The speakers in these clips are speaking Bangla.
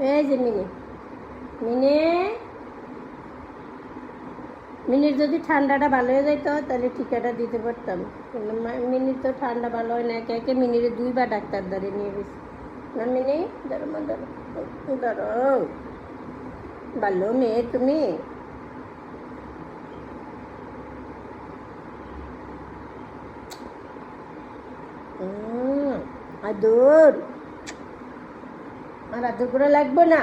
এই যে মিনি। মিনি। মিনির যদি ঠান্ডাটা ভালো হয়ে যেত তাহলে টিকাটা দিতে পারতাম। মিনির তো ঠান্ডা ভালো হয় না, একে একে মিনির দুইবার ডাক্তার দ্বারে নিয়ে গেছি। না মিনি? ধরো ধরো। ধরো। ভালো মেয়ে তুমি। আদর। আর আদর করে লাগবে না।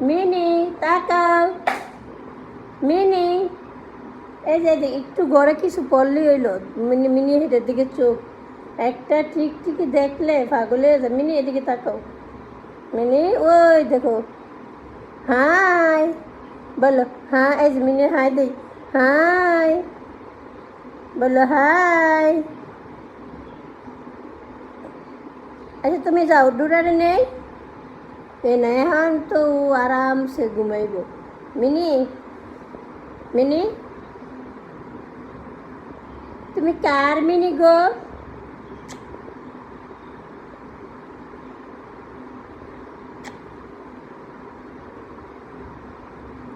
মিনি, তাকাও। মিনি, এই যে একটু ঘরে কিছু পড়লেই হইল। মিনি মিনি হেঁটের দিকে চোখ। একটা ঠিক ঠিকই দেখলে পাগল মিনি, এদিকে তাকাও। মিনি, ওই দেখো। হাই, বলো হ্যাঁ এই যে, মিনি, হাই, দেই। হাই, বলো, হাই। তুমি যাও ডুরারে নেই। এ না এখন তো ও আরামসে ঘুমাইব। Mini mini. তুমি কার মিনি গো?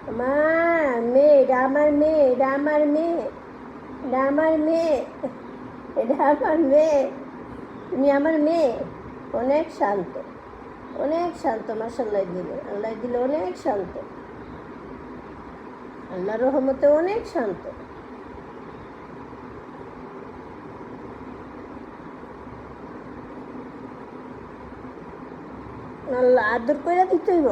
আমার মেয়ে, এটা মেয়ে, এটা আমার মেয়ে, এটা আমার মেয়ে, এটা মেয়ে। তুমি আমার মেয়ে। অনেক শান্ত অনেক শান্ত মাসাল্লাহ দিলে, আল্লাহ দিলে অনেক শান্ত। আল্লাহ রহমতে অনেক শান্ত। আল্লাহ আদর করে দিতেইব।